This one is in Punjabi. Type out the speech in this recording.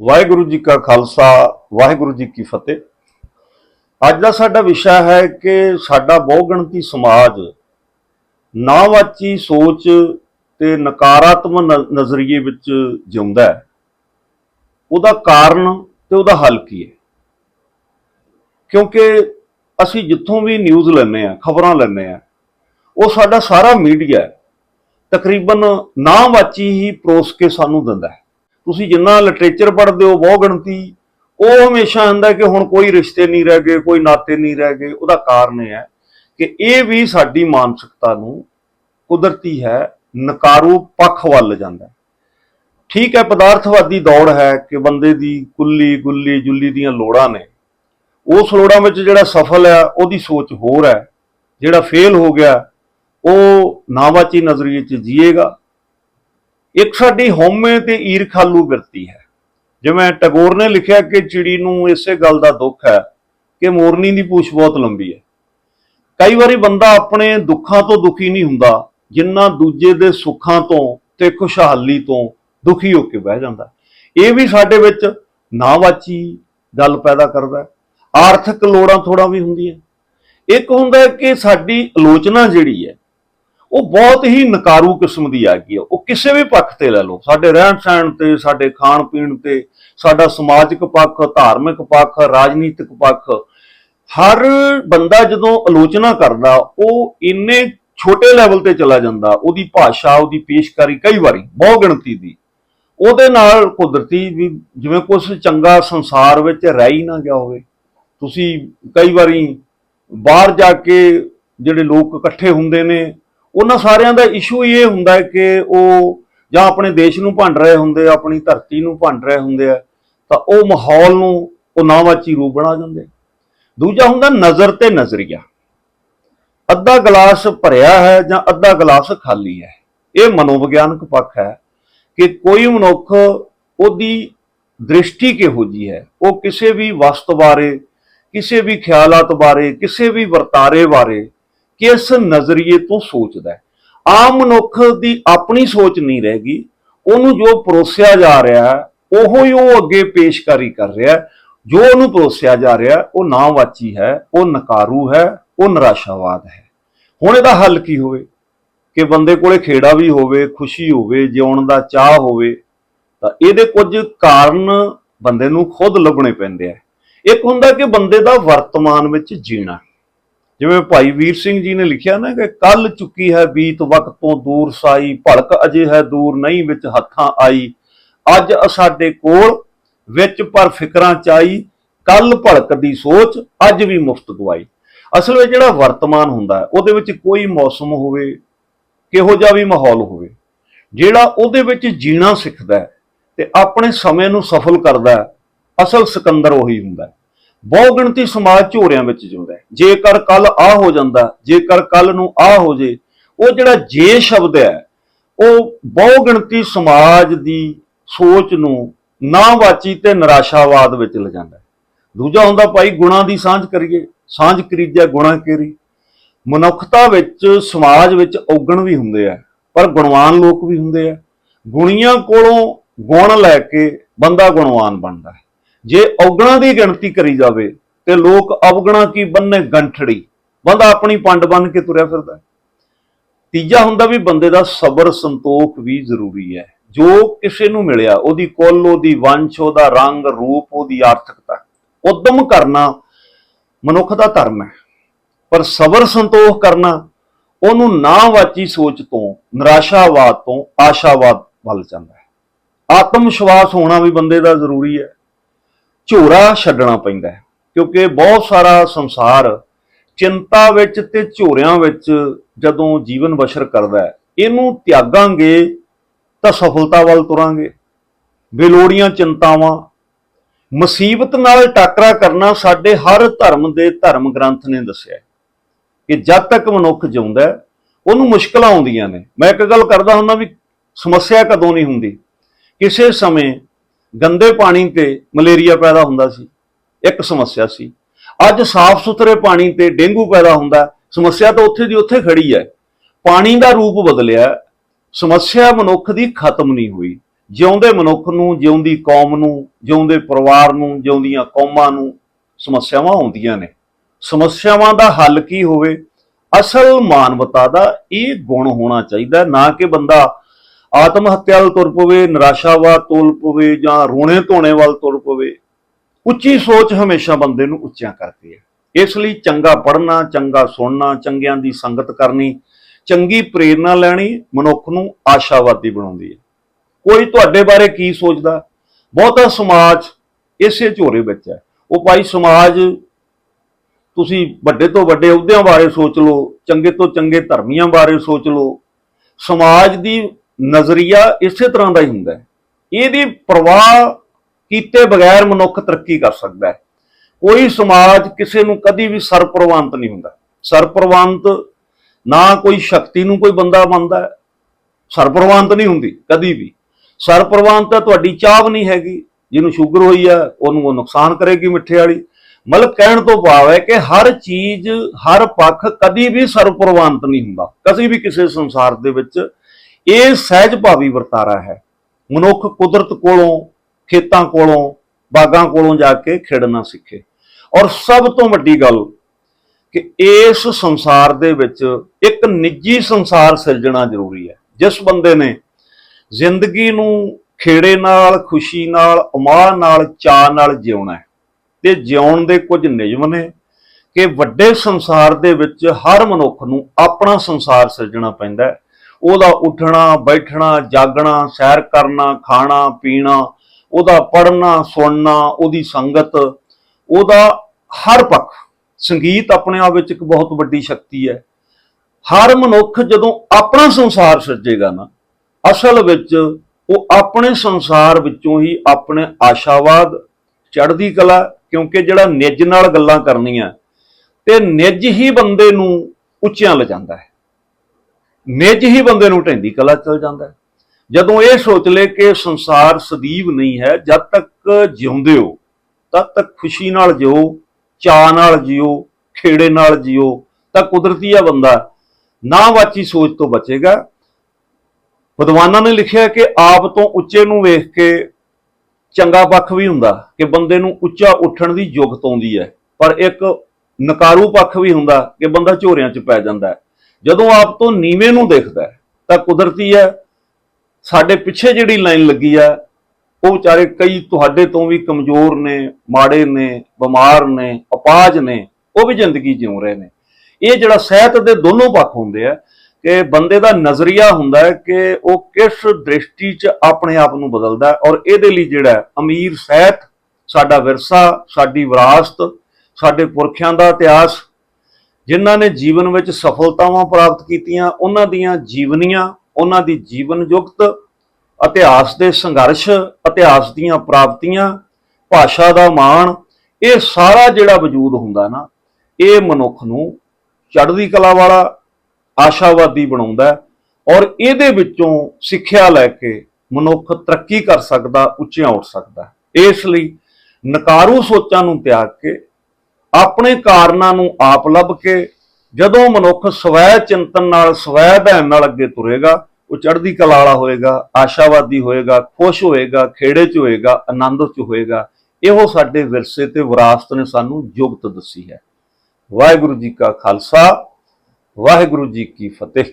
ਵਾਹਿਗੁਰੂ ਜੀ ਕਾ ਖਾਲਸਾ, ਵਾਹਿਗੁਰੂ ਜੀ ਕੀ ਫਤਿਹ। ਅੱਜ ਦਾ ਸਾਡਾ ਵਿਸ਼ਾ ਹੈ ਕਿ ਸਾਡਾ ਬਹੁਗਿਣਤੀ ਸਮਾਜ ਨਾਵਾਚੀ ਸੋਚ ਤੇ ਨਕਾਰਾਤਮਕ ਨ- ਨਜ਼ਰੀਏ ਵਿੱਚ ਜਿਉਂਦਾ ਹੈ। ਉਹਦਾ ਕਾਰਨ ਤੇ ਉਹਦਾ ਹੱਲ ਕੀ ਹੈ? ਕਿਉਂਕਿ ਅਸੀਂ ਜਿੱਥੋਂ ਵੀ ਨਿਊਜ਼ ਲੈਂਦੇ ਆ ਖਬਰਾਂ ਲੈਂਦੇ ਆ ਉਹ ਸਾਡਾ ਸਾਰਾ ਮੀਡੀਆ ਤਕਰੀਬਨ ਨਾਵਾਚੀ ਹੀ ਪਰੋਸ ਕੇ ਸਾਨੂੰ ਦਿੰਦਾ ਹੈ। ਤੁਸੀਂ ਜਿੰਨਾ ਲਿਟਰੇਚਰ ਪੜ੍ਹਦੇ ਹੋ ਬਹੁ ਗਿਣਤੀ, ਉਹ ਹਮੇਸ਼ਾ ਹੁੰਦਾ ਕਿ ਹੁਣ ਕੋਈ ਰਿਸ਼ਤੇ ਨਹੀਂ ਰਹਿ ਗਏ, ਕੋਈ ਨਾਤੇ ਨਹੀਂ ਰਹਿ ਗਏ। ਉਹਦਾ ਕਾਰਨ ਇਹ ਹੈ ਕਿ ਇਹ ਵੀ ਸਾਡੀ ਮਾਨਸਿਕਤਾ ਨੂੰ ਕੁਦਰਤੀ ਹੈ, ਨਕਾਰੂ ਪੱਖ ਵੱਲ ਜਾਂਦਾ ਠੀਕ ਹੈ, ਪਦਾਰਥਵਾਦੀ ਦੌੜ ਹੈ ਕਿ ਬੰਦੇ ਦੀ ਕੁੱਲੀ, ਗੁੱਲੀ, ਜੁੱਲੀ ਦੀਆਂ ਲੋੜਾਂ ਨੇ। ਉਸ ਲੋੜਾਂ ਵਿੱਚ ਜਿਹੜਾ ਸਫਲ ਹੈ, ਉਹਦੀ ਸੋਚ ਹੋਰ ਹੈ। ਜਿਹੜਾ ਫੇਲ ਹੋ ਗਿਆ, ਉਹ ਨਾਵਾਚੀ ਨਜ਼ਰੀਏ 'ਚ ਜੀਏਗਾ। ਇੱਕ ਸਾਡੀ ਹਉਮੈ ਤੇ ਈਰਖਾਲੂ ਬਿਰਤੀ ਹੈ। ਜਿਵੇਂ ਟੈਗੋਰ ਨੇ ਲਿਖਿਆ ਕਿ ਚਿੜੀ ਨੂੰ ਇਸੇ ਗੱਲ ਦਾ ਦੁੱਖ ਹੈ ਕਿ ਮੋਰਨੀ ਦੀ ਪੂਛ ਬਹੁਤ ਲੰਬੀ ਹੈ। ਕਈ ਵਾਰੀ ਬੰਦਾ ਆਪਣੇ ਦੁੱਖਾਂ ਤੋਂ ਦੁਖੀ ਨਹੀਂ ਹੁੰਦਾ, ਜਿੰਨਾ ਦੂਜੇ ਦੇ ਸੁੱਖਾਂ ਤੋਂ ਤੇ ਖੁਸ਼ਹਾਲੀ ਤੋਂ ਦੁਖੀ ਹੋ ਕੇ ਬਹਿ ਜਾਂਦਾ। ਇਹ ਵੀ ਸਾਡੇ ਵਿੱਚ ਨਾਵਾਚੀ ਗੱਲ ਪੈਦਾ ਕਰਦਾ ਆਰਥਿਕ ਲੋੜਾਂ ਥੋੜਾ ਵੀ ਹੁੰਦੀਆਂ। ਇੱਕ ਹੁੰਦਾ ਕਿ ਸਾਡੀ ਆਲੋਚਨਾ ਜਿਹੜੀ ਹੈ ਉਹ ਬਹੁਤ ਹੀ ਨਕਾਰੂ ਕਿਸਮ ਦੀ ਆ। ਗਈ ਹੈ ਉਹ ਕਿਸੇ ਵੀ ਪੱਖ ਤੇ ਲੈ ਲਓ। ਸਾਡੇ ਰਹਿਣ ਸਹਿਣ ਤੇ, ਸਾਡੇ ਖਾਣ ਪੀਣ ਤੇ, ਸਾਡਾ ਸਮਾਜਿਕ ਪੱਖ, ਧਾਰਮਿਕ ਪੱਖ, ਰਾਜਨੀਤਿਕ ਪੱਖ, ਹਰ ਬੰਦਾ ਜਦੋਂ ਆਲੋਚਨਾ ਕਰਦਾ, ਉਹ ਇੰਨੇ ਛੋਟੇ ਲੈਵਲ ਤੇ ਚਲਾ ਜਾਂਦਾ। ਉਹਦੀ ਭਾਸ਼ਾ, ਉਹਦੀ ਪੇਸ਼ਕਾਰੀ ਕਈ ਵਾਰੀ ਬਹੁ ਗਿਣਤੀ ਦੀ। ਉਹਦੇ ਨਾਲ ਕੁਦਰਤੀ ਵੀ ਜਿਵੇਂ ਕੁਝ ਚੰਗਾ ਸੰਸਾਰ ਵਿੱਚ ਰਹਿ ਹੀ ਨਾ ਗਿਆ ਹੋਵੇ। ਤੁਸੀਂ ਕਈ ਵਾਰੀ ਬਾਹਰ ਜਾ ਕੇ ਜਿਹੜੇ ਲੋਕ ਇਕੱਠੇ ਹੁੰਦੇ ਨੇ ਉਹਨਾਂ ਸਾਰਿਆਂ ਦਾ ਇਸ਼ੂ ਇਹ ਹੁੰਦਾ ਹੈ ਕਿ ਉਹ ਜਾਂ ਆਪਣੇ ਦੇਸ਼ ਨੂੰ ਭੰਡ ਰਹੇ ਹੁੰਦੇ ਆ, ਆਪਣੀ ਧਰਤੀ ਨੂੰ ਭੰਡ ਰਹੇ ਹੁੰਦੇ ਆ, ਤਾਂ ਉਹ ਮਾਹੌਲ ਨੂੰ ਉਹ ਨਾਵਾਚੀ ਰੂਪ ਬਣਾ ਜਾਂਦੇ ਦੂਜਾ ਹੁੰਦਾ ਨਜ਼ਰ ਤੇ ਨਜ਼ਰੀਆ। ਅੱਧਾ ਗਲਾਸ ਭਰਿਆ ਹੈ ਜਾਂ ਅੱਧਾ ਗਲਾਸ ਖਾਲੀ ਹੈ। ਇਹ ਮਨੋਵਿਗਿਆਨਕ ਪੱਖ ਹੈ ਕਿ ਕੋਈ ਮਨੁੱਖ ਉਹਦੀ ਦ੍ਰਿਸ਼ਟੀ ਕਿਹੋ ਜੀ ਹੈ। ਉਹ ਕਿਸੇ ਵੀ ਵਸਤ ਬਾਰੇ, ਕਿਸੇ ਵੀ ਖਿਆਲਾਤ ਬਾਰੇ, ਕਿਸੇ ਵੀ ਵਰਤਾਰੇ ਬਾਰੇ ਕਿਸ ਨਜ਼ਰੀਏ ਤੋਂ ਸੋਚਦਾ ਹੈ? ਆਮ ਮਨੁੱਖ ਦੀ ਆਪਣੀ ਸੋਚ ਨਹੀਂ ਰਹੇਗੀ ਉਹਨੂੰ ਜੋ ਪਰੋਸਿਆ ਜਾ ਰਿਹਾ ਹੈ, ਉਹੋ ਹੀ ਉਹ ਅੱਗੇ ਪੇਸ਼ਕਾਰੀ ਕਰ ਰਿਹਾ ਜੋ ਉਹਨੂੰ ਪਰੋਸਿਆ ਜਾ ਰਿਹਾ ਉਹ ਨਾਵਾਚੀ ਹੈ, ਉਹ ਨਕਾਰੂ ਹੈ, ਉਹ ਨਿਰਾਸ਼ਾਵਾਦ ਹੈ। ਹੁਣ ਇਹਦਾ ਹੱਲ ਕੀ ਹੋਵੇ? ਕਿ ਬੰਦੇ ਕੋਲੇ ਖੇੜਾ ਵੀ ਹੋਵੇ, ਖੁਸ਼ੀ ਹੋਵੇ, ਜਿਉਣ ਦਾ ਚਾਹ ਹੋਵੇ, ਤਾਂ ਇਹਦੇ ਕੁਝ ਕਾਰਨ ਬੰਦੇ ਨੂੰ ਖੁਦ ਲੱਭਣੇ ਪੈਂਦੇ ਆ। ਇੱਕ ਹੁੰਦਾ ਕਿ ਬੰਦੇ ਦਾ ਵਰਤਮਾਨ ਵਿੱਚ ਜੀਣਾ ਜਿਵੇਂ ਭਾਈ ਵੀਰ ਸਿੰਘ ਜੀ ਨੇ ਲਿਖਿਆ ਨਾ ਕਿ ਕੱਲ ਚੁੱਕੀ ਹੈ ਬੀਤ ਵਕਤ ਤੋਂ ਦੂਰ ਸਾਈ, ਭਲਕ ਅਜੇ ਹੈ ਦੂਰ ਨਹੀਂ ਵਿੱਚ ਹੱਥਾਂ ਆਈ। ਅੱਜ ਸਾਡੇ ਕੋਲ ਵਿੱਚ ਪਰ ਫਿਕਰਾਂ ਚਾਈ ਕੱਲ ਭਲਕ ਦੀ ਸੋਚ, ਅੱਜ ਵੀ ਮੁਫਤ ਗਵਾਈ ਅਸਲ ਵਿੱਚ ਜਿਹੜਾ ਵਰਤਮਾਨ ਹੁੰਦਾ ਉਹਦੇ ਵਿੱਚ ਕੋਈ ਮੌਸਮ ਹੋਵੇ, ਕਿਹੋ ਜਿਹਾ ਵੀ ਮਾਹੌਲ ਹੋਵੇ, ਜਿਹੜਾ ਉਹਦੇ ਵਿੱਚ ਜੀਣਾ ਸਿੱਖਦਾ ਤੇ ਆਪਣੇ ਸਮੇਂ ਨੂੰ ਸਫਲ ਕਰਦਾ ਅਸਲ ਸਿਕੰਦਰ ਉਹੀ ਹੁੰਦਾ ਬਹੁ ਗਿਣਤੀ ਸਮਾਜ ਝੋਰਿਆਂ ਵਿੱਚ ਜਿਉਂਦਾ ਹੈ। ਜੇਕਰ ਕੱਲ ਆ ਹੋ ਜਾਂਦਾ, ਜੇਕਰ ਕੱਲ ਨੂੰ ਆ ਹੋ ਜੇ, ਉਹ ਜਿਹੜਾ ਜੇ ਸ਼ਬਦ ਹੈ, ਉਹ ਬਹੁ ਗਿਣਤੀ ਸਮਾਜ ਦੀ ਸੋਚ ਨੂੰ ਨਾਵਾਚੀ ਤੇ ਨਿਰਾਸ਼ਾਵਾਦ ਵਿੱਚ ਲਿਜਾਂਦਾ ਹੈ। ਦੂਜਾ ਹੁੰਦਾ ਭਾਈ ਗੁਣਾ ਦੀ ਸਾਂਝ ਕਰੀਏ, ਸਾਂਝ ਕਰੀਜੈ ਗੁਣਾ ਕੇਰੀ। ਮਨੁੱਖਤਾ ਵਿੱਚ ਸਮਾਜ ਵਿੱਚ ਔਗਣ ਵੀ ਹੁੰਦੇ ਆ, ਪਰ ਗੁਣਵਾਨ ਲੋਕ ਵੀ ਹੁੰਦੇ ਆ। ਗੁਣੀਆਂ ਕੋਲੋਂ ਗੁਣ ਲੈ ਕੇ ਬੰਦਾ ਗੁਣਵਾਨ ਬਣਦਾ ਹੈ। ਜੇ ਔਗਣਾਂ ਦੀ ਗਿਣਤੀ ਕਰੀ ਜਾਵੇ, ਤੇ ਲੋਕ ਅਵਗਣਾ ਕੀ ਬੰਨੇ ਗੰਠੜੀ? ਬੰਦਾ ਆਪਣੀ ਪੰਡ ਬੰਨ ਕੇ ਤੁਰਿਆ ਫਿਰਦਾ ਤੀਜਾ ਹੁੰਦਾ ਵੀ ਬੰਦੇ ਦਾ ਸਬਰ ਸੰਤੋਖ ਵੀ ਜ਼ਰੂਰੀ ਹੈ। ਜੋ ਕਿਸੇ ਨੂੰ ਮਿਲਿਆ, ਉਹਦੀ ਕੁੱਲ, ਉਹਦੀ ਵੰਸ਼, ਉਹਦਾ ਰੰਗ, ਰੂਪ, ਉਹਦੀ ਆਰਥਿਕਤਾ, ਉਦਮ ਕਰਨਾ ਮਨੁੱਖ ਦਾ ਧਰਮ ਹੈ। ਪਰ ਸਬਰ ਸੰਤੋਖ ਕਰਨਾ ਉਹਨੂੰ ਨਾਵਾਚੀ ਸੋਚ ਤੋਂ, ਨਿਰਾਸ਼ਾਵਾਦ ਤੋਂ ਆਸ਼ਾਵਾਦ ਵੱਲ ਜਾਂਦਾ ਹੈ। ਆਤਮ ਵਿਸ਼ਵਾਸ ਹੋਣਾ ਵੀ ਬੰਦੇ ਦਾ ਜ਼ਰੂਰੀ ਹੈ। ਝੋਰਾ ਛੱਡਣਾ ਪੈਂਦਾ ਹੈ, ਕਿਉਂਕਿ ਬਹੁਤ ਸਾਰਾ ਸੰਸਾਰ ਚਿੰਤਾ ਵਿੱਚ ਤੇ ਝੋਰਿਆਂ ਵਿੱਚ ਜਦੋਂ ਜੀਵਨ ਬਸ਼ਰ ਕਰਦਾ ਹੈ, ਇਹਨੂੰ ਤਿਆਗਾਂਗੇ ਤਾਂ ਸਫਲਤਾ ਵੱਲ ਤੁਰਾਂਗੇ। ਬੇਲੋੜੀਆਂ ਚਿੰਤਾਵਾਂ, ਮੁਸੀਬਤ ਨਾਲ ਟਾਕਰਾ ਕਰਨਾ ਸਾਡੇ ਹਰ ਧਰਮ ਦੇ ਧਰਮ ਗ੍ਰੰਥ ਨੇ ਦੱਸਿਆ ਕਿ ਜਦ ਤੱਕ ਮਨੁੱਖ ਜਿਉਂਦਾ ਉਹਨੂੰ ਮੁਸ਼ਕਲਾਂ ਆਉਂਦੀਆਂ ਨੇ। ਮੈਂ ਇੱਕ ਗੱਲ ਕਰਦਾ ਹੁੰਦਾ ਵੀ ਸਮੱਸਿਆ ਕਦੋਂ ਨਹੀਂ ਹੁੰਦੀ? ਕਿਸੇ ਸਮੇਂ ਗੰਦੇ ਪਾਣੀ ਤੇ ਮਲੇਰੀਆ ਪੈਦਾ ਹੁੰਦਾ ਸੀ, ਇੱਕ ਸਮੱਸਿਆ ਸੀ। ਅੱਜ ਸਾਫ਼ ਸੁਥਰੇ ਪਾਣੀ ਤੇ ਡੇਂਗੂ ਪੈਦਾ ਹੁੰਦਾ, ਸਮੱਸਿਆ ਤਾਂ ਉੱਥੇ ਦੀ ਉੱਥੇ ਖੜੀ ਹੈ। ਪਾਣੀ ਦਾ ਰੂਪ ਬਦਲਿਆ, ਸਮੱਸਿਆ ਮਨੁੱਖ ਦੀ ਖਤਮ ਨਹੀਂ ਹੋਈ। ਜਿਉਂਦੇ ਮਨੁੱਖ ਨੂੰ, ਜਿਉਂਦੀ ਕੌਮ ਨੂੰ, ਜਿਉਂਦੇ ਪਰਿਵਾਰ ਨੂੰ, ਜਿਉਂਦੀਆਂ ਕੌਮਾਂ ਨੂੰ ਸਮੱਸਿਆਵਾਂ ਆਉਂਦੀਆਂ ਨੇ। ਸਮੱਸਿਆਵਾਂ ਦਾ ਹੱਲ ਕੀ ਹੋਵੇ? ਅਸਲ ਮਾਨਵਤਾ ਦਾ ਇਹ ਗੁਣ ਹੋਣਾ ਚਾਹੀਦਾ, ਨਾ ਕਿ ਬੰਦਾ ਆਤਮ ਹੱਤਿਆ ਵੱਲ ਤੁਰ ਪਵੇ ਨਿਰਾਸ਼ਾਵਾਦ ਤੁਰ ਪਵੇ ਜਾਂ ਰੋਣੇ ਧੋਣੇ ਵੱਲ ਤੁਰ ਪਵੇ, ਉੱਚੀ ਸੋਚ ਹਮੇਸ਼ਾ ਬੰਦੇ ਨੂੰ ਉੱਚਿਆਂ ਕਰਦੀ ਹੈ। ਇਸ ਲਈ ਚੰਗਾ ਪੜ੍ਹਨਾ, ਚੰਗਾ ਸੁਣਨਾ, ਚੰਗਿਆਂ ਦੀ ਸੰਗਤ ਕਰਨੀ, ਚੰਗੀ ਪ੍ਰੇਰਣਾ ਲੈਣੀ ਮਨੁੱਖ ਨੂੰ ਆਸ਼ਾਵਾਦੀ ਬਣਾਉਂਦੀ ਹੈ। ਕੋਈ ਤੁਹਾਡੇ ਬਾਰੇ ਕੀ ਸੋਚਦਾ? ਬਹੁਤਾ ਸਮਾਜ ਇਸੇ ਝੋਰੇ ਵਿੱਚ ਹੈ। ਉਹ ਭਾਈ ਸਮਾਜ, ਤੁਸੀਂ ਵੱਡੇ ਤੋਂ ਵੱਡੇ ਅਹੁਦਿਆਂ ਬਾਰੇ ਸੋਚ ਲਓ, ਚੰਗੇ ਤੋਂ ਚੰਗੇ ਧਰਮੀਆਂ ਬਾਰੇ ਸੋਚ ਲਓ। ਸਮਾਜ ਦੀ ਨਜ਼ਰੀਆ ਇਸੇ ਤਰ੍ਹਾਂ ਦਾ ਹੀ ਹੁੰਦਾ ਹੈ। ਇਹਦੀ ਪਰਵਾਹ ਕੀਤੇ ਬਗੈਰ ਮਨੁੱਖ ਤਰੱਕੀ ਕਰ ਸਕਦਾ ਹੈ। ਕੋਈ ਸਮਾਜ ਕਿਸੇ ਨੂੰ ਕਦੀ ਵੀ ਸਰਪ੍ਰਵਾਨਤ ਨਹੀਂ ਹੁੰਦਾ। ਸਰਪ੍ਰਵਾਨਤ ਨਾ ਕੋਈ ਸ਼ਕਤੀ ਨੂੰ ਕੋਈ ਬੰਦਾ ਮੰਨਦਾ ਹੈ। ਸਰਪ੍ਰਵਾਨਤ ਨਹੀਂ ਹੁੰਦੀ, ਕਦੀ ਵੀ। ਸਰਪ੍ਰਵਾਨਤ ਤਾਂ ਤੁਹਾਡੀ ਚਾਹ ਨਹੀਂ ਹੈਗੀ, ਜਿਹਨੂੰ ਸ਼ੂਗਰ ਹੋਈ ਆ, ਉਹਨੂੰ ਉਹ ਨੁਕਸਾਨ ਕਰੇਗੀ ਮਿੱਠੇ ਵਾਲੀ। ਮਤਲਬ ਕਹਿਣ ਤੋਂ ਭਾਵ ਹੈ ਕਿ ਹਰ ਚੀਜ਼, ਹਰ ਪੱਖ ਕਦੀ ਵੀ ਸਰਪ੍ਰਵਾਨਤ ਨਹੀਂ ਹੁੰਦਾ। ਕਦੀ ਵੀ ਕਿਸੇ ਸੰਸਾਰ ਦੇ ਵਿੱਚ ਇਹ ਸਹਿਜ ਭਾਵੀ ਵਰਤਾਰਾ ਹੈ। ਮਨੁੱਖ ਕੁਦਰਤ ਕੋਲੋਂ, ਖੇਤਾਂ ਕੋਲੋਂ, ਬਾਗਾਂ ਕੋਲੋਂ ਜਾ ਕੇ ਖੇਡਣਾ ਸਿੱਖੇ। ਔਰ ਸਭ ਤੋਂ ਵੱਡੀ ਗੱਲ ਕਿ ਇਸ ਸੰਸਾਰ ਦੇ ਵਿੱਚ ਇੱਕ ਨਿੱਜੀ ਸੰਸਾਰ ਸਿਰਜਣਾ ਜ਼ਰੂਰੀ ਹੈ। ਜਿਸ ਬੰਦੇ ਨੇ ਜ਼ਿੰਦਗੀ ਨੂੰ ਖੇੜੇ ਨਾਲ, ਖੁਸ਼ੀ ਨਾਲ, ਉਮਾਹ ਨਾਲ, ਚਾਅ ਨਾਲ ਜਿਉਣਾ ਹੈ। ਤੇ ਜਿਉਣ ਦੇ ਕੁਝ ਨਿਯਮ ਨੇ ਕਿ ਵੱਡੇ ਸੰਸਾਰ ਦੇ ਵਿੱਚ ਹਰ ਮਨੁੱਖ ਨੂੰ ਆਪਣਾ ਸੰਸਾਰ ਸਿਰਜਣਾ ਪੈਂਦਾ ਹੈ। ਉਹਦਾ ਉੱਠਣਾ, ਬੈਠਣਾ, ਜਾਗਣਾ, ਸੈਰ ਕਰਨਾ, ਖਾਣਾ, ਪੀਣਾ, ਉਹਦਾ ਪੜ੍ਹਨਾ, ਸੁਣਨਾ, ਉਹਦੀ ਸੰਗਤ, ਉਹਦਾ ਹਰ ਪੱਖ। ਸੰਗੀਤ ਆਪਣੇ ਆਪ ਵਿੱਚ ਇੱਕ ਬਹੁਤ ਵੱਡੀ ਸ਼ਕਤੀ ਹੈ। ਹਰ ਮਨੁੱਖ ਜਦੋਂ ਆਪਣਾ ਸੰਸਾਰ ਸਿਰਜੇਗਾ ਨਾ, ਅਸਲ ਵਿੱਚ ਉਹ ਆਪਣੇ ਸੰਸਾਰ ਵਿੱਚੋਂ ਹੀ ਆਪਣੇ ਆਸ਼ਾਵਾਦ, ਚੜ੍ਹਦੀ ਕਲਾ, ਕਿਉਂਕਿ ਜਿਹੜਾ ਨਿੱਜ ਨਾਲ ਗੱਲਾਂ ਕਰਨੀਆਂ, ਤੇ ਨਿੱਜ ਹੀ ਬੰਦੇ ਨੂੰ ਉੱਚਿਆਂ ਲਿਜਾਂਦਾ ਹੈ। ਨਿੱਜ ਹੀ ਬੰਦੇ ਨੂੰ ਢੈਂਦੀ ਕਲਾ ਚਲ ਜਾਂਦਾ ਜਦੋਂ ਇਹ ਸੋਚ ਲੈ ਕਿ ਸੰਸਾਰ ਸਦੀਵ ਨਹੀਂ ਹੈ, ਜਦ ਤੱਕ ਜਿਉਂਦੇ ਹੋ, ਤਦ ਤੱਕ ਖੁਸ਼ੀ ਨਾਲ ਜਿਓ, ਚਾਅ ਨਾਲ ਜਿਓ, ਖੇੜੇ ਨਾਲ ਜਿਓ, ਤਾਂ ਕੁਦਰਤੀ ਆ ਬੰਦਾ ਨਾ ਵਾਚੀ ਸੋਚ ਤੋਂ ਬਚੇਗਾ। ਵਿਦਵਾਨਾਂ ਨੇ ਲਿਖਿਆ ਕਿ ਆਪ ਤੋਂ ਉੱਚੇ ਨੂੰ ਵੇਖ ਕੇ ਚੰਗਾ ਪੱਖ ਵੀ ਹੁੰਦਾ, ਕਿ ਬੰਦੇ ਨੂੰ ਉੱਚਾ ਉੱਠਣ ਦੀ ਯੁਗਤ ਆਉਂਦੀ ਹੈ। ਪਰ ਇੱਕ ਨਕਾਰੂ ਪੱਖ ਵੀ ਹੁੰਦਾ, ਕਿ ਬੰਦਾ ਝੋਰਿਆਂ 'ਚ ਪੈ ਜਾਂਦਾ ਹੈ। ਜਦੋਂ ਆਪ ਤੋਂ ਨੀਵੇਂ ਨੂੰ ਦੇਖਦਾ ਹੈ, ਤਾਂ ਕੁਦਰਤੀ ਹੈ, ਸਾਡੇ ਪਿੱਛੇ ਜਿਹੜੀ ਲਾਈਨ ਲੱਗੀ ਆ, ਉਹ ਵਿਚਾਰੇ ਕਈ ਤੁਹਾਡੇ ਤੋਂ ਵੀ ਕਮਜ਼ੋਰ ਨੇ, ਮਾੜੇ ਨੇ, ਬਿਮਾਰ ਨੇ, ਅਪਾਜ ਨੇ, ਉਹ ਵੀ ਜ਼ਿੰਦਗੀ ਜਿਉ ਰਹੇ ਨੇ। ਇਹ ਜਿਹੜਾ ਸਿਹਤ ਦੇ ਦੋਨੋਂ ਪੱਖ ਹੁੰਦੇ ਆ, ਕਿ ਬੰਦੇ ਦਾ ਨਜ਼ਰੀਆ ਹੁੰਦਾ ਹੈ ਕਿ ਉਹ ਕਿਸ ਦ੍ਰਿਸ਼ਟੀ 'ਚ ਆਪਣੇ ਆਪ ਨੂੰ ਬਦਲਦਾ ਔਰ ਇਹਦੇ ਲਈ ਜਿਹੜਾ ਅਮੀਰ ਸਿਹਤ ਸਾਡਾ ਵਿਰਸਾ, ਸਾਡੀ ਵਿਰਾਸਤ, ਸਾਡੇ ਪੁਰਖਿਆਂ ਦਾ ਇਤਿਹਾਸ ਜਿਨ੍ਹਾਂ ਨੇ ਜੀਵਨ ਵਿੱਚ ਸਫਲਤਾਵਾਂ ਪ੍ਰਾਪਤ ਕੀਤੀਆਂ, ਉਹਨਾਂ ਦੀਆਂ ਜੀਵਨੀਆਂ, ਉਹਨਾਂ ਦੀ ਜੀਵਨ ਯੁਕਤ ਇਤਿਹਾਸ ਦੇ ਸੰਘਰਸ਼, ਇਤਿਹਾਸ ਦੀਆਂ ਪ੍ਰਾਪਤੀਆਂ, ਭਾਸ਼ਾ ਦਾ ਮਾਣ, ਇਹ ਸਾਰਾ ਜਿਹੜਾ ਵਜੂਦ ਹੁੰਦਾ ਨਾ, ਇਹ ਮਨੁੱਖ ਨੂੰ ਚੜ੍ਹਦੀ ਕਲਾ ਵਾਲਾ, ਆਸ਼ਾਵਾਦੀ ਬਣਾਉਂਦਾ ਔਰ ਇਹਦੇ ਵਿੱਚੋਂ ਸਿੱਖਿਆ ਲੈ ਕੇ ਮਨੁੱਖ ਤਰੱਕੀ ਕਰ ਸਕਦਾ, ਉੱਚਿਆਂ ਉੱਠ ਸਕਦਾ ਇਸ ਲਈ ਨਕਾਰੂ ਸੋਚਾਂ ਨੂੰ ਤਿਆਗ ਕੇ ਆਪਣੇ ਕਾਰਨਾਂ ਨੂੰ ਆਪ ਲੱਭ ਕੇ ਜਦੋਂ ਮਨੁੱਖ ਸਵੈ ਚਿੰਤਨ ਨਾਲ, ਸਵੈ ਅਧਿਐਨ ਨਾਲ ਅੱਗੇ ਤੁਰੇਗਾ, ਉਹ ਚੜ੍ਹਦੀ ਕਲਾ ਵਾਲਾ ਹੋਏਗਾ, ਆਸ਼ਾਵਾਦੀ ਹੋਏਗਾ, ਖੁਸ਼ ਹੋਏਗਾ, ਖੇੜੇ 'ਚ ਹੋਏਗਾ, ਆਨੰਦ 'ਚ ਹੋਏਗਾ, ਇਹੋ ਸਾਡੇ ਵਿਰਸੇ ਤੇ ਵਿਰਾਸਤ ਨੇ ਸਾਨੂੰ ਯੁਗਤ ਦੱਸੀ ਹੈ। ਵਾਹਿਗੁਰੂ ਜੀ ਕਾ ਖਾਲਸਾ, ਵਾਹਿਗੁਰੂ ਜੀ ਕੀ ਫਤਿਹ।